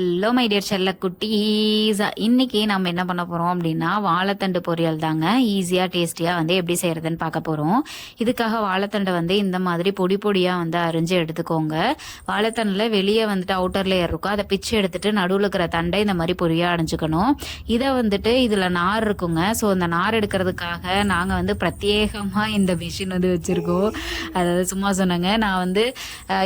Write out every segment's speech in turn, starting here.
Hello my dear செல்ல குட்டீஸ் இன்னைக்கு நம்ம என்ன பண்ண போறோம் அப்படின்னா வாழைத்தண்டு பொரியல் தாங்க. ஈஸியா டேஸ்டியா வந்து எப்படி செய்யறதுன்னு பார்க்க போறோம். இதுக்காக வாழைத்தண்டை வந்து இந்த மாதிரி பொடி பொடியா வந்து அரிஞ்சு எடுத்துக்கோங்க. வாழைத்தண்டில் வெளியே வந்துட்டு அவுட்டர் லேயர் இருக்கும். அதை பிச்சு எடுத்துட்டு நடுவில் இருக்கிற தண்டை இந்த மாதிரி பொரியா அடைஞ்சுக்கணும். இதை வந்துட்டு இதுல நார் இருக்குங்க. ஸோ இந்த நார் எடுக்கிறதுக்காக நாங்க வந்து பிரத்யேகமா இந்த மிஷின் வந்து வச்சிருக்கோம். அதாவது சும்மா சொன்னாங்க. நான் வந்து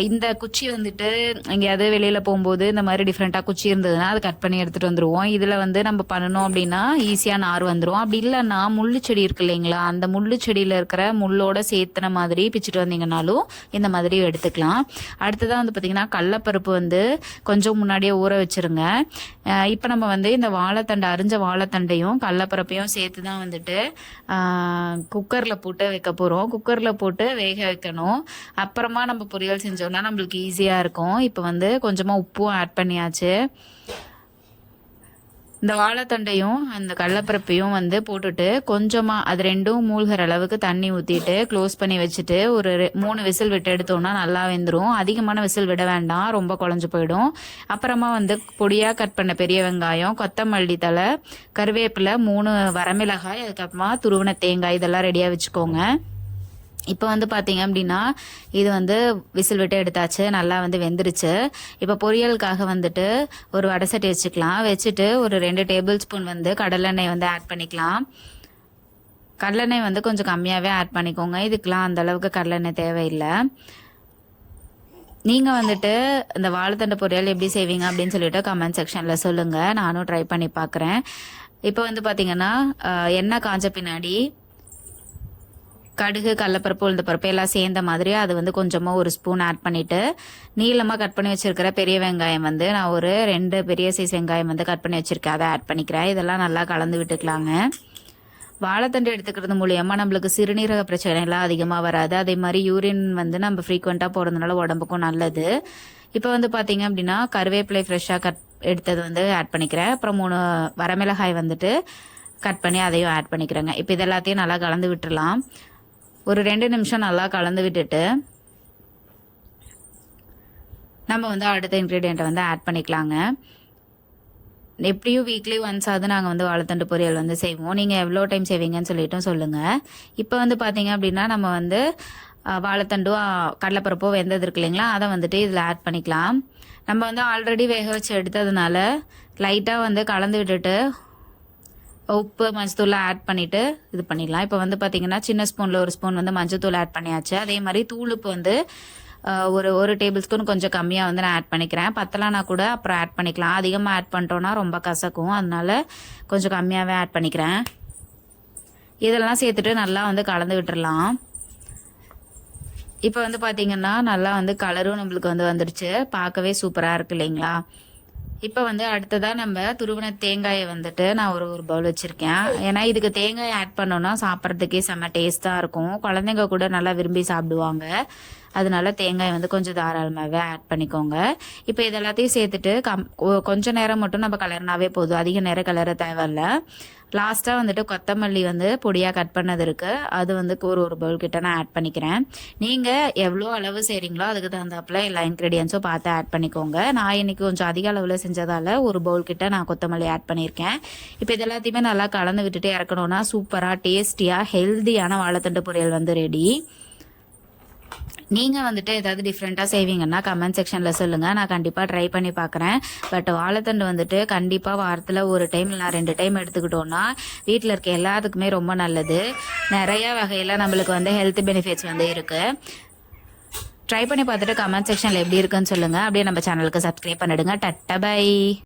இந்த குச்சி வந்துட்டு எங்கேயாவது வெளியில போகும்போது இந்த மாதிரி டிஃப்ரெண்டா குச்சி இருந்ததுன்னா அதை கட் பண்ணி எடுத்துட்டு வந்துடுவோம் இதில் வந்து நம்ம பண்ணணும் அப்படின்னா ஈஸியாக நார் வந்துடும் அப்படி இல்லைன்னா முள்ளு செடி இருக்கு இல்லைங்களா? அந்த முள்ளு செடியில் இருக்கிற முள்ளோட சேர்த்துன மாதிரி பிச்சுட்டு வந்தீங்கனாலும் இந்த மாதிரி எடுத்துக்கலாம். அடுத்ததான் வந்து பார்த்தீங்கன்னா கடலப்பருப்பு வந்து கொஞ்சம் முன்னாடியே ஊற வச்சுருங்க. இப்போ நம்ம வந்து இந்த வாழைத்தண்டை அரிஞ்ச வாழைத்தண்டையும் கடலப்பருப்பையும் சேர்த்து தான் வந்துட்டு குக்கரில் போட்டு வைக்க போகிறோம் குக்கரில் போட்டு வேக வைக்கணும். அப்புறமா நம்ம பொரியல் செஞ்சோம்னா நம்மளுக்கு ஈஸியாக இருக்கும். இப்போ வந்து கொஞ்சமாக உப்பும் ஆட் பண்ணியாச்சு. இந்த வாழைத்தண்டையும் அந்த கடலப்பருப்பையும் வந்து போட்டுட்டு கொஞ்சமா அது ரெண்டும் மூழ்கிற அளவுக்கு தண்ணி ஊத்திட்டு க்ளோஸ் பண்ணி வச்சுட்டு ஒரு ரெ- மூணு விசில் விட்டு எடுத்தோம்னா நல்லா வெந்துடும் அதிகமான விசில் விட வேண்டாம் ரொம்ப குழஞ்சு போயிடும். அப்புறமா வந்து பொடியா கட் பண்ண பெரிய வெங்காயம் கொத்தமல்லி தழை கருவேப்பிலை மூணு வரமிளகாய் அதுக்கப்புறமா துருவன தேங்காய் இதெல்லாம் ரெடியா வச்சுக்கோங்க. இப்போ வந்து பார்த்தீங்க அப்படின்னா இது வந்து விசில் விட்டு எடுத்தாச்சு நல்லா வந்து வெந்துருச்சு. இப்போ பொரியலுக்காக வந்துட்டு ஒரு வடை சட்டி வச்சுக்கலாம். வச்சுட்டு ஒரு ரெண்டு டேபிள் ஸ்பூன் வந்து கடலெண்ணெய் வந்து ஆட் பண்ணிக்கலாம். கடலெண்ணெய் வந்து கொஞ்சம் கம்மியாகவே ஆட் பண்ணிக்கோங்க. இதுக்கெலாம் அந்தளவுக்கு கடலெண்ணெய் தேவையில்லை. நீங்கள் வந்துட்டு இந்த வாழைத்தண்டு பொரியல் எப்படி செய்வீங்க அப்படின்னு சொல்லிட்டு கமெண்ட் செக்ஷனில் சொல்லுங்கள் நானும் ட்ரை பண்ணி பார்க்குறேன் இப்போ வந்து பார்த்தீங்கன்னா எண்ணெய் காஞ்ச பின்னாடி கடுகு கடலப்பருப்பு உளுந்தப்பருப்பு எல்லாம் சேர்ந்த மாதிரி அது வந்து கொஞ்சமாக ஒரு ஸ்பூன் ஆட் பண்ணிட்டு நீளமாக கட் பண்ணி வச்சிருக்கிற பெரிய வெங்காயம் வந்து நான் ஒரு ரெண்டு பெரிய சைஸ் வெங்காயம் வந்து கட் பண்ணி வச்சிருக்கேன். அதை ஆட் பண்ணிக்கிறேன். இதெல்லாம் நல்லா கலந்து விட்டுக்கலாங்க. வாழைத்தண்டு எடுத்துக்கிறது மூலியமா நம்மளுக்கு சிறுநீரக பிரச்சனை எல்லாம் அதிகமாக வராது. அதே மாதிரி யூரின் வந்து நம்ம ஃப்ரீக்வெண்ட்டாக போகிறதுனால உடம்புக்கும் நல்லது. இப்போ வந்து பார்த்தீங்க அப்படின்னா கருவேப்பிலை ஃப்ரெஷ்ஷாக கட் எடுத்தது வந்து ஆட் பண்ணிக்கிறேன். அப்புறம் மூணு வரமிளகாய் வந்துட்டு கட் பண்ணி அதையும் ஆட் பண்ணிக்கிறேங்க. இப்போ இது எல்லாத்தையும் நல்லா கலந்து விட்டுடலாம். ஒரு ரெண்டு நிமிஷம் நல்லா கலந்து விட்டுட்டு நம்ம வந்து அடுத்த இன்க்ரீடியண்ட்டை வந்து ஆட் பண்ணிக்கலாங்க. எப்படியும் வீக்லி ஒன்ஸ் ஆகுது நாங்கள் வந்து வாழைத்தண்டு பொரியல் வந்து செய்வோம். நீங்கள் எவ்வளோ டைம் செய்வீங்கன்னு சொல்லிட்டும் சொல்லுங்கள் இப்போ வந்து பார்த்தீங்க அப்படின்னா நம்ம வந்து வாழைத்தண்டும் அஹ், கடலைப்பருப்போ வெந்தது இருக்கு இல்லைங்களா? அதை வந்துட்டு இதில் ஆட் பண்ணிக்கலாம். நம்ம வந்து ஆல்ரெடி வேக வச்சு எடுத்ததுனால லைட்டாக வந்து கலந்து விட்டுட்டு உப்பு மஞ்சத்தூளை ஆட் பண்ணிட்டு இது பண்ணிடலாம். இப்போ வந்து பார்த்தீங்கன்னா சின்ன ஸ்பூனில் ஒரு ஸ்பூன் வந்து மஞ்சத்தூள் ஆட் பண்ணியாச்சு. அதே மாதிரி தூளுப்பு வந்து ஒரு ஒரு டேபிள் ஸ்பூன் கொஞ்சம் கம்மியாக வந்து நான் ஆட் பண்ணிக்கிறேன். பத்தலானா கூட அப்புறம் ஆட் பண்ணிக்கலாம். அதிகமாக ஆட் பண்ணிட்டோன்னா ரொம்ப கசக்கும். அதனால கொஞ்சம் கம்மியாகவே ஆட் பண்ணிக்கிறேன். இதெல்லாம் சேர்த்துட்டு நல்லா வந்து கலந்து விட்டுடலாம் இப்போ வந்து பார்த்தீங்கன்னா நல்லா வந்து கலரும் நம்மளுக்கு வந்து வந்துடுச்சு பார்க்கவே சூப்பராக இருக்கு இல்லைங்களா? இப்போ வந்து அடுத்ததாக நம்ம துருவன தேங்காயை வந்துட்டு நான் ஒரு ஒரு பவுல் வச்சுருக்கேன். ஏன்னா இதுக்கு தேங்காய் ஆட் பண்ணோன்னா சாப்பிட்றதுக்கே செம்ம டேஸ்ட்டாக இருக்கும். குழந்தைங்க கூட நல்லா விரும்பி சாப்பிடுவாங்க. அதனால தேங்காய் வந்து கொஞ்சம் தாராளமாகவே ஆட் பண்ணிக்கோங்க. இப்போ இது எல்லாத்தையும் சேர்த்துட்டு கம் கொஞ்சம் நேரம் மட்டும் நம்ம கலர்னாவே போதும். அதிக நேரம் கலர தேவையில்ல. லாஸ்ட்டாக வந்துட்டு கொத்தமல்லி வந்து பொடியாக கட் பண்ணது இருக்குது அது வந்து ஒரு ஒரு பவுல் கிட்ட நான் ஆட் பண்ணிக்கிறேன். நீங்கள் எவ்வளோ அளவு செய்கிறீங்களோ அதுக்கு தகுந்தாப்பில் எல்லா இன்க்ரீடியன்ஸும் பார்த்து ஆட் பண்ணிக்கோங்க. நான் இன்னைக்கு கொஞ்சம் அதிக அளவில் செஞ்சதால ஒரு பவுல் கிட்ட நான் கொத்தமல்லி ஆட் பண்ணியிருக்கேன். இப்போ இது எல்லாத்தையுமே நல்லா கலந்து விட்டுட்டு இறக்கணும்னா சூப்பராக டேஸ்டியாக ஹெல்தியான வாழைத்தண்டு பொரியல் வந்து ரெடி நீங்கள் வந்துட்டு ஏதாவது டிஃப்ரெண்ட்டாக செய்வீங்கன்னா கமெண்ட் செக்ஷனில் சொல்லுங்கள் நான் கண்டிப்பாக ட்ரை பண்ணி பார்க்குறேன் பட் வாழைத்தண்டு வந்துட்டு கண்டிப்பாக வாரத்தில் ஒரு டைம் நான் ரெண்டு டைம் எடுத்துக்கிட்டோன்னா வீட்டில் இருக்க எல்லாத்துக்குமே ரொம்ப நல்லது. நிறையா வகையில் நம்மளுக்கு வந்து ஹெல்த் பெனிஃபிட்ஸ் வந்து இருக்குது ட்ரை பண்ணி பார்த்துட்டு கமெண்ட் செக்ஷனில் எப்படி இருக்குன்னு சொல்லுங்கள் அப்படியே நம்ம சேனலுக்கு சப்ஸ்கிரைப் பண்ணிடுங்க. டட்ட பை